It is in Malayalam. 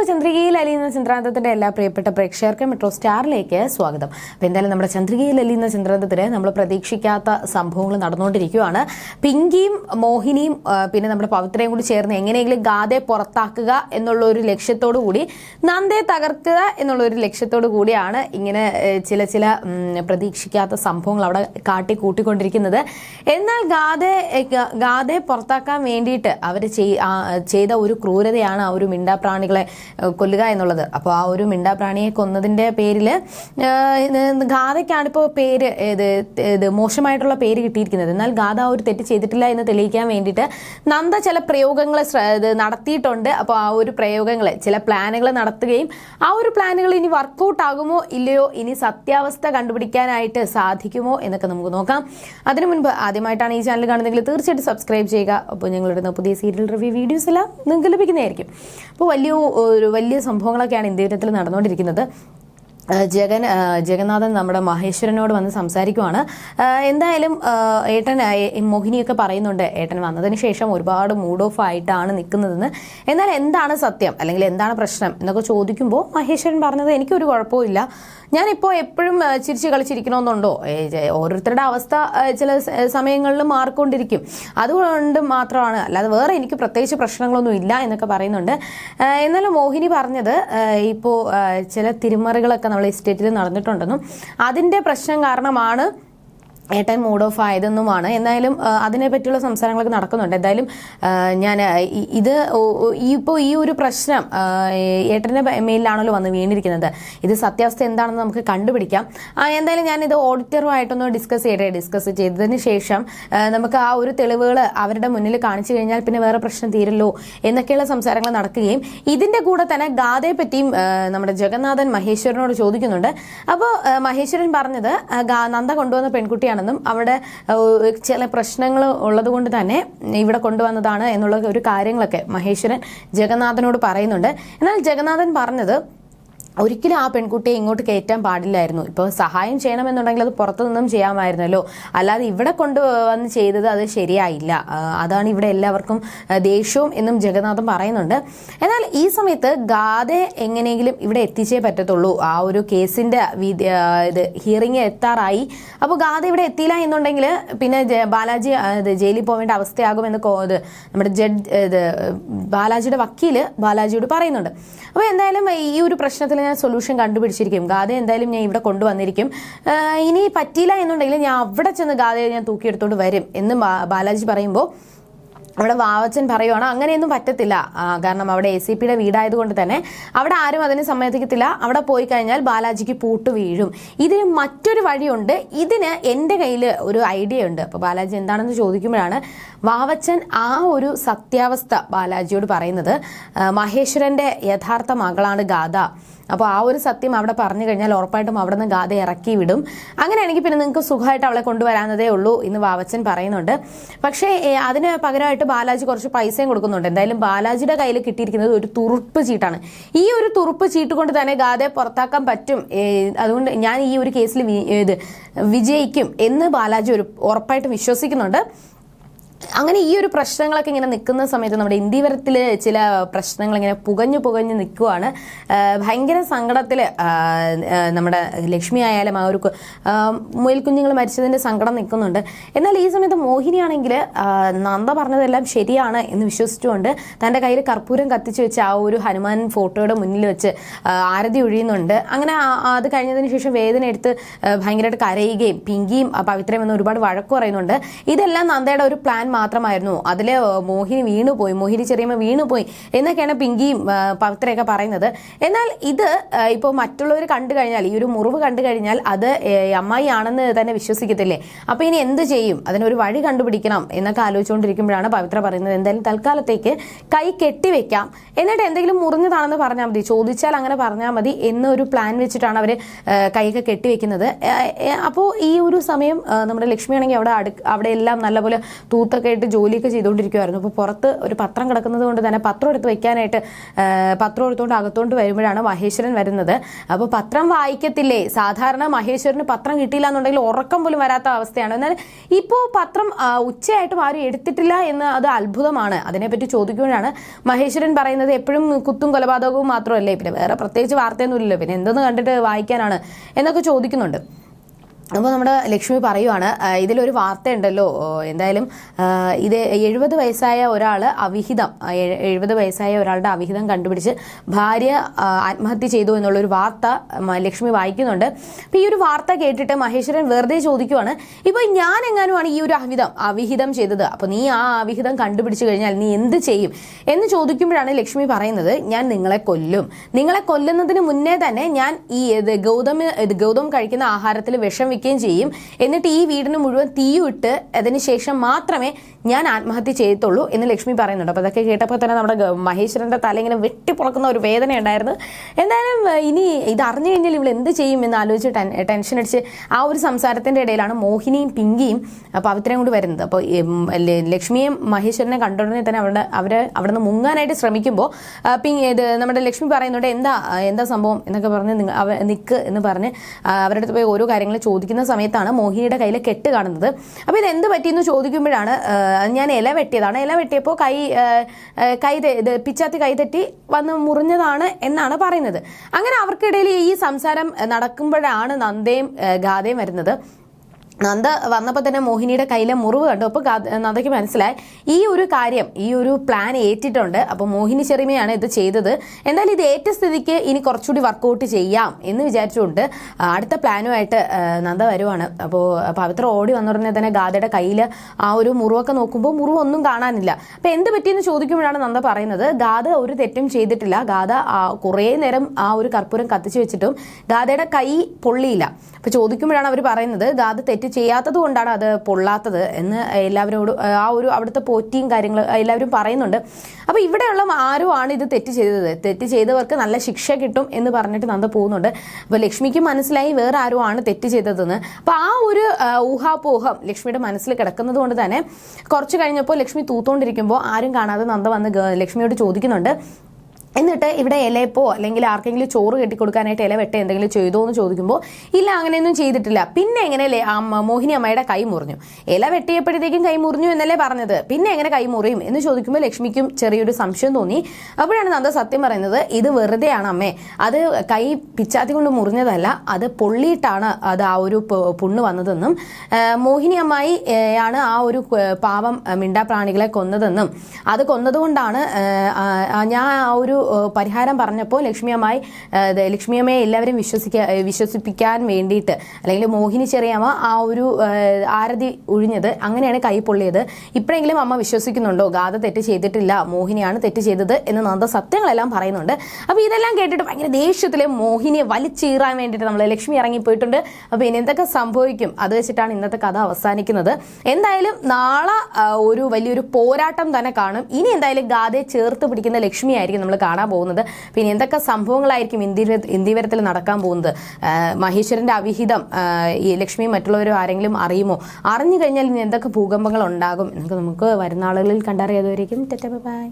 അപ്പോൾ ചന്ദ്രികയിൽ അലിയുന്ന ചന്ദ്രാന്തത്തിന്റെ എല്ലാ പ്രിയപ്പെട്ട പ്രേക്ഷകർക്കും മെട്രോ സ്റ്റാറിലേക്ക് സ്വാഗതം. അപ്പോൾ എന്തായാലും നമ്മുടെ ചന്ദ്രികയിൽ അലിയുന്ന ചന്ദ്രാന്തത്തിന് നമ്മൾ പ്രതീക്ഷിക്കാത്ത സംഭവങ്ങൾ നടന്നുകൊണ്ടിരിക്കുകയാണ്. പിങ്കിയും മോഹിനിയും പിന്നെ നമ്മുടെ പവിത്രയും കൂടി ചേർന്ന് എങ്ങനെയെങ്കിലും ഗാതെ പുറത്താക്കുക എന്നുള്ള ഒരു ലക്ഷ്യത്തോടു കൂടി നന്ദെ തകർക്കുക എന്നുള്ള ഒരു ലക്ഷ്യത്തോടു കൂടിയാണ് ഇങ്ങനെ ചില ചില പ്രതീക്ഷിക്കാത്ത സംഭവങ്ങൾ അവിടെ കാട്ടി കൂട്ടിക്കൊണ്ടിരിക്കുന്നത്. എന്നാൽ ഗാതെ ഗാതെ പുറത്താക്കാൻ വേണ്ടിയിട്ട് അവർ ചെയ്ത ഒരു ക്രൂരതയാണ് ആ ഒരു മിണ്ടാപ്രാണികളെ കൊല്ലുക എന്നുള്ളത്. അപ്പോൾ ആ ഒരു മിണ്ടാപ്രാണിയെ കൊന്നതിന്റെ പേരിൽ ഗാഥയ്ക്കാണ് ഇപ്പോൾ പേര് ഇത് ഇത് മോശമായിട്ടുള്ള പേര് കിട്ടിയിരിക്കുന്നത്. എന്നാൽ ഗാഥ ഒരു തെറ്റ് ചെയ്തിട്ടില്ല എന്ന് തെളിയിക്കാൻ വേണ്ടിയിട്ട് നന്ദ ചില പ്രയോഗങ്ങൾ നടത്തിയിട്ടുണ്ട്. അപ്പോൾ ആ ഒരു പ്രയോഗങ്ങളെ ചില പ്ലാനുകൾ നടത്തുകയും ആ ഒരു പ്ലാനുകൾ ഇനി വർക്കൗട്ട് ആകുമോ ഇല്ലയോ ഇനി സത്യാവസ്ഥ കണ്ടുപിടിക്കാനായിട്ട് സാധിക്കുമോ എന്നൊക്കെ നമുക്ക് നോക്കാം. അതിനു മുൻപ് ആദ്യമായിട്ടാണ് ഈ ചാനൽ കാണുന്നതെങ്കിൽ തീർച്ചയായിട്ടും സബ്സ്ക്രൈബ് ചെയ്യുക. അപ്പോൾ ഞങ്ങളിടുന്ന പുതിയ സീരിയൽ റിവ്യൂ വീഡിയോസ് എല്ലാം നിങ്ങൾക്ക് ലഭിക്കുന്നതായിരിക്കും. അപ്പോൾ വലിയ ഒരു വലിയ സംഭവങ്ങളൊക്കെയാണ് ഇന്ത്യത്തിൽ നടന്നുകൊണ്ടിരിക്കുന്നത്. ജഗൻ ജഗന്നാഥൻ നമ്മുടെ മഹേശ്വരനോട് വന്ന് സംസാരിക്കുവാണ്. എന്തായാലും ഏട്ടൻ മോഹിനിയൊക്കെ പറയുന്നുണ്ട് ഏട്ടൻ വന്നതിന് ശേഷം ഒരുപാട് മൂഡ് ഓഫ് ആയിട്ടാണ് നിൽക്കുന്നതെന്ന്. എന്നാൽ എന്താണ് സത്യം? അല്ലെങ്കിൽ എന്താണ് പ്രശ്നം? എന്നൊക്കെ ചോദിക്കുമ്പോൾ മഹേശ്വരൻ പറഞ്ഞത് എനിക്കൊരു കുഴപ്പമില്ല ഞാനിപ്പോൾ എപ്പോഴും ചിരിച്ച് കളിച്ചിരിക്കണമെന്നുണ്ടോ? ഓരോരുത്തരുടെ അവസ്ഥ ചില സമയങ്ങളിൽ മാറിക്കൊണ്ടിരിക്കും. അതുകൊണ്ട് മാത്രമാണ്. അല്ലാതെ വേറെ എനിക്ക് പ്രത്യേകിച്ച് പ്രശ്നങ്ങളൊന്നും ഇല്ല എന്നൊക്കെ പറയുന്നുണ്ട്. എന്നാലും മോഹിനി പറഞ്ഞത് ഇപ്പോൾ ചില തിരുമറികളൊക്കെ നമ്മൾ എസ്റ്റേറ്റിൽ നടന്നിട്ടുണ്ടെന്നും അതിന്റെ പ്രശ്നം കാരണമാണ് ഏട്ടൻ മൂഡ് ഓഫ് ആയതെന്നുമാണ്. എന്തായാലും അതിനെ പറ്റിയുള്ള സംസാരങ്ങളൊക്കെ നടക്കുന്നുണ്ട്. എന്തായാലും ഞാൻ ഇത് ഇപ്പോൾ ഈ ഒരു പ്രശ്നം ഏട്ടന്റെ മേലിലാണല്ലോ വന്ന് വീണിരിക്കുന്നത്. ഇത് സത്യാവസ്ഥ എന്താണെന്ന് നമുക്ക് കണ്ടുപിടിക്കാം. എന്തായാലും ഞാൻ ഇത് ഓഡിറ്ററുമായിട്ടൊന്ന് ഡിസ്കസ് ചെയ്യട്ടെ ഡിസ്കസ് ചെയ്തതിന് ശേഷം നമുക്ക് ആ ഒരു തെളിവുകൾ അവരുടെ മുന്നിൽ കാണിച്ചു കഴിഞ്ഞാൽ പിന്നെ വേറെ പ്രശ്നം തീരല്ലോ എന്നൊക്കെയുള്ള സംസാരങ്ങൾ നടക്കുകയും ഇതിന്റെ കൂടെ തന്നെ ഗാഥയെ പറ്റിയും നമ്മുടെ ജഗന്നാഥൻ മഹേശ്വരനോട് ചോദിക്കുന്നുണ്ട്. അപ്പോൾ മഹേശ്വരൻ പറഞ്ഞത് നന്ദ കൊണ്ടുവന്ന പെൺകുട്ടിയാണെന്നും അവിടെ ചില പ്രശ്നങ്ങൾ ഉള്ളത് കൊണ്ട് തന്നെ ഇവിടെ കൊണ്ടുവന്നതാണ് എന്നുള്ള ഒരു കാര്യങ്ങളൊക്കെ മഹേശ്വരൻ ജഗന്നാഥനോട് പറയുന്നുണ്ട്. എന്നാൽ ജഗന്നാഥൻ പറഞ്ഞത് ഒരിക്കലും ആ പെൺകുട്ടിയെ ഇങ്ങോട്ട് കയറ്റാൻ പാടില്ലായിരുന്നു. ഇപ്പോൾ സഹായം ചെയ്യണമെന്നുണ്ടെങ്കിൽ അത് പുറത്തു നിന്നും ചെയ്യാമായിരുന്നല്ലോ. അല്ലാതെ ഇവിടെ കൊണ്ടുവന്ന് ചെയ്തത് അത് ശരിയായില്ല. അതാണ് ഇവിടെ എല്ലാവർക്കും ദേഷ്യവും എന്നും ജഗന്നാഥൻ പറയുന്നുണ്ട്. എന്നാൽ ഈ സമയത്ത് ഗാഥ എങ്ങനെയെങ്കിലും ഇവിടെ എത്തിച്ചേ പറ്റത്തുള്ളൂ. ആ ഒരു ആ, ഇത് ഹിയറിംഗ് എത്താറായി. അപ്പോൾ ഗാഥ ഇവിടെ എത്തിയില്ല എന്നുണ്ടെങ്കിൽ പിന്നെ ബാലാജി ജയിലിൽ പോകേണ്ട അവസ്ഥയാകുമെന്ന് ഇത് നമ്മുടെ ജഡ് ഇത് ബാലാജിയുടെ വക്കീൽ ബാലാജിയോട് പറയുന്നുണ്ട്. അപ്പോൾ എന്തായാലും ഈ ഒരു പ്രശ്നത്തിൽ ഞാൻ സൊല്യൂഷൻ കണ്ടുപിടിച്ചിരിക്കും. ഗാഥ എന്തായാലും ഞാൻ ഇവിടെ കൊണ്ടുവന്നിരിക്കും. ഇനി പറ്റിയില്ല എന്നുണ്ടെങ്കിൽ ഞാൻ അവിടെ ചെന്ന് ഗാഥയെ ഞാൻ തൂക്കിയെടുത്തോണ്ട് വരും എന്ന് ബാലാജി പറയുമ്പോൾ അവിടെ വാവച്ചൻ പറയുവാണ് അങ്ങനെയൊന്നും പറ്റത്തില്ല. കാരണം അവിടെ എ സി പിയുടെ വീടായതുകൊണ്ട് തന്നെ അവിടെ ആരും അതിനെ സമ്മതിക്കത്തില്ല. അവിടെ പോയി കഴിഞ്ഞാൽ ബാലാജിക്ക് പൂട്ട് വീഴും. ഇതിന് മറ്റൊരു വഴിയുണ്ട്. ഇതിന് എന്റെ കയ്യിൽ ഒരു ഐഡിയ ഉണ്ട്. അപ്പോൾ ബാലാജി എന്താണെന്ന് ചോദിക്കുമ്പോഴാണ് വാവച്ചൻ ആ ഒരു സത്യാവസ്ഥ ബാലാജിയോട് പറയുന്നത്. മഹേശ്വരന്റെ യഥാർത്ഥ മകളാണ് ഗാഥ അപ്പോൾ ആ ഒരു സത്യം അവിടെ പറഞ്ഞു കഴിഞ്ഞാൽ ഉറപ്പായിട്ടും അവിടെ നിന്ന് ഗാഥ ഇറക്കി വിടും. അങ്ങനെയാണെങ്കിൽ പിന്നെ നിങ്ങൾക്ക് സുഖമായിട്ട് അവളെ കൊണ്ടുവരാവുന്നതേ ഉള്ളൂ എന്ന് വാവച്ചൻ പറയുന്നുണ്ട്. പക്ഷേ അതിന് പകരമായിട്ട് ബാലാജി കുറച്ച് പൈസയും കൊടുക്കുന്നുണ്ട്. എന്തായാലും ബാലാജിയുടെ കയ്യിൽ കിട്ടിയിരിക്കുന്നത് ഒരു തുറുപ്പ് ചീട്ടാണ്. ഈ ഒരു തുറുപ്പ് ചീട്ട് കൊണ്ട് തന്നെ ഗാഥയെ പുറത്താക്കാൻ പറ്റും. അതുകൊണ്ട് ഞാൻ ഈ ഒരു കേസിൽ ഇത് വിജയിക്കും എന്ന് ബാലാജി ഒരു ഉറപ്പായിട്ട് വിശ്വസിക്കുന്നുണ്ട്. അങ്ങനെ ഈ ഒരു പ്രശ്നങ്ങളൊക്കെ ഇങ്ങനെ നിൽക്കുന്ന സമയത്ത് നമ്മുടെ ഇന്ത്യവരത്തിൽ ചില പ്രശ്നങ്ങൾ ഇങ്ങനെ പുകഞ്ഞു പുകഞ്ഞു നിൽക്കുവാണ്. ഭയങ്കര സങ്കടത്തിൽ നമ്മുടെ ലക്ഷ്മി ആയാലും ആ ഒരു മുയൽക്കുഞ്ഞുങ്ങൾ മരിച്ചതിന്റെ സങ്കടം നിൽക്കുന്നുണ്ട്. എന്നാൽ ഈ സമയത്ത് മോഹിനിയാണെങ്കിൽ നന്ദ പറഞ്ഞതെല്ലാം ശരിയാണ് എന്ന് വിശ്വസിച്ചുകൊണ്ട് തന്റെ കയ്യിൽ കർപ്പൂരം കത്തിച്ച് വെച്ച് ആ ഒരു ഹനുമാൻ ഫോട്ടോയുടെ മുന്നിൽ വെച്ച് ആരതി ഒഴിയുന്നുണ്ട്. അങ്ങനെ അത് കഴിഞ്ഞതിന് ശേഷം വേദന എടുത്ത് ഭയങ്കരമായിട്ട് കരയുകയും പിങ്കിയും പവിത്രയും എന്ന് ഒരുപാട് വഴക്കു പറയുന്നുണ്ട്. ഇതെല്ലാം നന്ദയുടെ ഒരു പ്ലാൻ മാത്രമായിരുന്നു. അതിൽ മോഹിനി വീണുപോയി മോഹിനി ചെറിയമ്മ വീണുപോയി എന്നൊക്കെയാണ് പിങ്കിയും പവിത്രയൊക്കെ പറയുന്നത്. എന്നാൽ ഇത് ഇപ്പോൾ മറ്റുള്ളവർ കണ്ടു കഴിഞ്ഞാൽ ഈ ഒരു മുറിവ് കണ്ടു കഴിഞ്ഞാൽ അത് അമ്മായി ആണെന്ന് തന്നെ വിശ്വസിക്കത്തില്ലേ? അപ്പോൾ ഇനി എന്ത് ചെയ്യും? അതിനൊരു വഴി കണ്ടുപിടിക്കണം എന്നൊക്കെ ആലോചിച്ചുകൊണ്ടിരിക്കുമ്പോഴാണ് പവിത്ര പറയുന്നത്. എന്തായാലും തൽക്കാലത്തേക്ക് കൈ കെട്ടിവെക്കാം. എന്നിട്ട് എന്തെങ്കിലും മുറിഞ്ഞതാണെന്ന് പറഞ്ഞാൽ മതി. ചോദിച്ചാൽ അങ്ങനെ പറഞ്ഞാൽ മതി എന്നൊരു പ്ലാൻ വെച്ചിട്ടാണ് അവർ കൈയൊക്കെ കെട്ടിവെക്കുന്നത്. അപ്പോൾ ഈ ഒരു സമയം നമ്മുടെ ലക്ഷ്മിയാണെങ്കിൽ അവിടെ അവിടെ എല്ലാം നല്ലപോലെ തൂത്തൊക്കെ ഒക്കെ ആയിട്ട് ജോലിയൊക്കെ ചെയ്തുകൊണ്ടിരിക്കുമായിരുന്നു അപ്പോൾ പുറത്ത് ഒരു പത്രം കിടക്കുന്നത് കൊണ്ട് തന്നെ പത്രം എടുത്ത് വെക്കാനായിട്ട് പത്രം എടുത്തുകൊണ്ട് അകത്തോണ്ട് വരുമ്പോഴാണ് മഹേശ്വരൻ വരുന്നത്. അപ്പോൾ പത്രം വായിക്കത്തില്ലേ? സാധാരണ മഹേശ്വരന് പത്രം കിട്ടിയില്ല എന്നുണ്ടെങ്കിൽ ഉറക്കം പോലും വരാത്ത അവസ്ഥയാണ്. എന്നാൽ ഇപ്പോൾ പത്രം ഉച്ചയായിട്ടും ആരും എടുത്തിട്ടില്ല എന്ന് അത് അത്ഭുതമാണ്. അതിനെപ്പറ്റി ചോദിക്കുമ്പോഴാണ് മഹേശ്വരൻ പറയുന്നത് എപ്പോഴും കുത്തും കൊലപാതകവും മാത്രമല്ലേ? പിന്നെ വേറെ പ്രത്യേകിച്ച് വാർത്തയൊന്നുമില്ലല്ലോ. പിന്നെ എന്തെന്ന് കണ്ടിട്ട് വായിക്കാനാണ് എന്നൊക്കെ ചോദിക്കുന്നുണ്ട്. അപ്പോൾ നമ്മുടെ ലക്ഷ്മി പറയുവാണ് ഇതിലൊരു വാർത്തയുണ്ടല്ലോ ഉണ്ടല്ലോ എന്തായാലും ഇത് എഴുപത് വയസ്സായ ഒരാൾ അവിഹിതം എഴുപത് വയസ്സായ ഒരാളുടെ അവിഹിതം കണ്ടുപിടിച്ച് ഭാര്യ ആത്മഹത്യ ചെയ്തു എന്നുള്ളൊരു വാർത്ത ലക്ഷ്മി വായിക്കുന്നുണ്ട്. അപ്പോൾ ഈ ഒരു വാർത്ത കേട്ടിട്ട് മഹേശ്വരൻ വെറുതെ ചോദിക്കുവാണ് ഇപ്പോൾ ഞാൻ എങ്ങാനുമാണ് ഈ ഒരു അവിഹിതം അവിഹിതം ചെയ്തത്? അപ്പോൾ നീ ആ അവിഹിതം കണ്ടുപിടിച്ച് കഴിഞ്ഞാൽ നീ എന്ത് ചെയ്യും? എന്ന് ചോദിക്കുമ്പോഴാണ് ലക്ഷ്മി പറയുന്നത് ഞാൻ നിങ്ങളെ കൊല്ലും. നിങ്ങളെ കൊല്ലുന്നതിന് മുന്നേ തന്നെ ഞാൻ ഈ ഗൗതമ ഗൗതം ഗൗതം കഴിക്കുന്ന ആഹാരത്തിൽ വിഷം വെക്കുകയും ചെയ്യും. എന്നിട്ട് ഈ വീടിന് മുഴുവൻ തീയിട്ട് അതിന് ശേഷം മാത്രമേ ഞാൻ ആത്മഹത്യ ചെയ്യത്തുള്ളൂ എന്ന് ലക്ഷ്മി പറയുന്നുണ്ട്. അപ്പോൾ അതൊക്കെ കേട്ടപ്പോൾ തന്നെ നമ്മുടെ മഹേശ്വരന്റെ തല ഇങ്ങനെ വെട്ടിപ്പൊളക്കുന്ന ഒരു വേദന ഉണ്ടായിരുന്നു. എന്തായാലും ഇനി ഇത് അറിഞ്ഞു കഴിഞ്ഞാൽ ഇവൾ എന്ത് ചെയ്യും എന്ന് ആലോചിച്ച് ടെൻ- ടെൻഷൻ അടിച്ച് ആ ഒരു സംസാരത്തിന്റെ ഇടയിലാണ് മോഹിനിയും പിങ്കിയും പവിത്രയും കൂടി വരുന്നത്. അപ്പോൾ ലക്ഷ്മിയും മഹേശ്വരനെ കണ്ടുടനെ തന്നെ അവരുടെ അവരെ അവിടെ നിന്ന് മുങ്ങാനായിട്ട് ശ്രമിക്കുമ്പോൾ പിങ് ഇത് നമ്മുടെ ലക്ഷ്മി പറയുന്നുണ്ട് എന്താ എന്താ സംഭവം? എന്നൊക്കെ പറഞ്ഞ് നിങ്ങൾ അവ നിക്ക് എന്ന് പറഞ്ഞ് അവരുടെ അടുത്ത് പോയി ഓരോ കാര്യങ്ങൾ ചോദിക്കുന്ന സമയത്താണ് മോഹിനിയുടെ കയ്യിൽ കെട്ട് കാണുന്നത്. അപ്പോൾ ഇത് എന്ത് പറ്റിയെന്ന് ചോദിക്കുമ്പോഴാണ് ഞാൻ ഇല വെട്ടിയതാണ്. ഇല വെട്ടിയപ്പോൾ കൈ കൈ പിച്ചാത്തി കൈ തെറ്റി വന്ന് മുറിഞ്ഞതാണ് എന്നാണ് പറയുന്നത്. അങ്ങനെ അവർക്കിടയിൽ ഈ സംസാരം നടക്കുമ്പോഴാണ് നന്ദയും ഗാഥയും വരുന്നത്. നന്ദ വന്നപ്പോൾ തന്നെ മോഹിനിയുടെ കയ്യിലെ മുറിവ് കണ്ടു. അപ്പോൾ നന്ദയ്ക്ക് മനസ്സിലായി. ഈ ഒരു കാര്യം ഈ ഒരു പ്ലാൻ ഏറ്റിട്ടുണ്ട്. അപ്പോൾ മോഹിനി ചെറിമയാണ് ഇത് ചെയ്തത്. എന്തായാലും ഇത് ഏറ്റ സ്ഥിതിക്ക് ഇനി കുറച്ചുകൂടി വർക്കൗട്ട് ചെയ്യാം എന്ന് വിചാരിച്ചുകൊണ്ട് അടുത്ത പ്ലാനുമായിട്ട് നന്ദ വരുവാണ്. അപ്പോൾ പവിത്ര ഓടി വന്ന തന്നെ ഗാഥയുടെ കയ്യിൽ ആ ഒരു മുറിവൊക്കെ നോക്കുമ്പോൾ മുറിവൊന്നും കാണാനില്ല. അപ്പോൾ എന്ത് പറ്റിയെന്ന് ചോദിക്കുമ്പോഴാണ് നന്ദ പറയുന്നത്. ഗാഥ ഒരു തെറ്റും ചെയ്തിട്ടില്ല. ഗാഥ കുറേ നേരം ആ ഒരു കർപ്പൂരം കത്തിച്ചു വെച്ചിട്ടും ഗാഥയുടെ കൈ പൊള്ളിയില്ല. അപ്പോൾ ചോദിക്കുമ്പോഴാണ് അവർ പറയുന്നത് ഗാഥ തെറ്റ് ചെയ്യാത്തത് കൊണ്ടാണ് അത് പൊള്ളാത്തത് എന്ന് എല്ലാവരോടും ആ ഒരു അവിടുത്തെ പോറ്റിയും കാര്യങ്ങൾ എല്ലാവരും പറയുന്നുണ്ട്. അപ്പോൾ ഇവിടെയുള്ള ആരോ ആണ് ഇത് തെറ്റ് ചെയ്തത്. തെറ്റ് ചെയ്തവർക്ക് നല്ല ശിക്ഷ കിട്ടും എന്ന് പറഞ്ഞിട്ട് നന്ദ പോകുന്നുണ്ട്. അപ്പോൾ ലക്ഷ്മിക്ക് മനസ്സിലായി വേറെ ആരോ ആണ് തെറ്റ് ചെയ്തതെന്ന്. അപ്പോൾ ആ ഒരു ഊഹാപോഹം ലക്ഷ്മിയുടെ മനസ്സിൽ കിടക്കുന്നത് കൊണ്ട് തന്നെ കുറച്ച് കഴിഞ്ഞപ്പോൾ ലക്ഷ്മി തൂത്തോണ്ടിരിക്കുമ്പോൾ ആരും കാണാതെ നന്ദ വന്ന് ലക്ഷ്മിയോട് ചോദിക്കുന്നുണ്ട്. എന്നിട്ട് ഇവിടെ ഇലയപ്പോ അല്ലെങ്കിൽ ആർക്കെങ്കിലും ചോറ് കെട്ടിക്കൊടുക്കാനായിട്ട് ഇല വെട്ട എന്തെങ്കിലും ചെയ്തോ എന്ന് ചോദിക്കുമ്പോൾ ഇല്ല അങ്ങനെയൊന്നും ചെയ്തിട്ടില്ല. പിന്നെ എങ്ങനെ മോഹിനി അമ്മയുടെ കൈ മുറിഞ്ഞു. ഇല വെട്ടിയപ്പോഴത്തേക്കും കൈ മുറിഞ്ഞു എന്നല്ലേ പറഞ്ഞത്. പിന്നെ എങ്ങനെ കൈ മുറിയും എന്ന് ചോദിക്കുമ്പോൾ ലക്ഷ്മിക്കും ചെറിയൊരു സംശയം തോന്നി. അപ്പോഴാണ് നന്ദ സത്യം പറയുന്നത് ഇത് വെറുതെയാണ് അമ്മേ. അത് കൈ പിച്ചാത്തി കൊണ്ട് മുറിഞ്ഞതല്ല അത് പൊള്ളിയിട്ടാണ് അത് ആ ഒരു പുണ്ണ് വന്നതെന്നും മോഹിനി അമ്മായി ആണ് ആ ഒരു പാവം മിണ്ടാപ്രാണികളെ കൊന്നതെന്നും. അത് കൊന്നതുകൊണ്ടാണ് ഞാൻ ആ ഒരു പരിഹാരം പറഞ്ഞപ്പോൾ ലക്ഷ്മി അമ്മായി ലക്ഷ്മി അമ്മയെ എല്ലാവരും വിശ്വസിക്കാൻ വിശ്വസിപ്പിക്കാൻ വേണ്ടിയിട്ട് അല്ലെങ്കിൽ മോഹിനി ചെറിയമ്മ ആ ഒരു ആരതി ഒഴിഞ്ഞത് അങ്ങനെയാണ് കൈ പൊള്ളിയത്. ഇപ്പോഴെങ്കിലും അമ്മ വിശ്വസിക്കുന്നുണ്ടോ? ഗാഥ തെറ്റ് ചെയ്തിട്ടില്ല മോഹിനിയാണ് തെറ്റ് ചെയ്തത് എന്ന് നന്ദ സത്യങ്ങളെല്ലാം പറയുന്നുണ്ട്. അപ്പോൾ ഇതെല്ലാം കേട്ടിട്ട് ഭയങ്കര ദേഷ്യത്തിലെ മോഹിനിയെ വലിച്ചീറാൻ വേണ്ടിയിട്ട് നമ്മൾ ലക്ഷ്മി ഇറങ്ങിപ്പോയിട്ടുണ്ട്. അപ്പോൾ ഇനി എന്തൊക്കെ സംഭവിക്കും? അത് വെച്ചിട്ടാണ് ഇന്നത്തെ കഥ അവസാനിക്കുന്നത്. എന്തായാലും നാളെ ഒരു വലിയൊരു പോരാട്ടം തന്നെ കാണും. ഇനി എന്തായാലും ഗാഥയെ ചേർത്ത് പിടിക്കുന്ന ലക്ഷ്മിയായിരിക്കും നമ്മൾ കാണാൻ പോകുന്നത്. പിന്നെ എന്തൊക്കെ സംഭവങ്ങളായിരിക്കും ഇന്ത്യ ഇന്ത്യവരത്തിൽ നടക്കാൻ പോകുന്നത്? മഹേശ്വരന്റെ അവിഹിതം ഈ ലക്ഷ്മി മറ്റുള്ളവരും ആരെങ്കിലും അറിയുമോ? അറിഞ്ഞു കഴിഞ്ഞാൽ ഇനി എന്തൊക്കെ ഭൂകമ്പങ്ങൾ ഉണ്ടാകും? എന്നൊക്കെ നമുക്ക് വരുന്ന ആളുകളിൽ കണ്ടറിയാതെ ബൈ.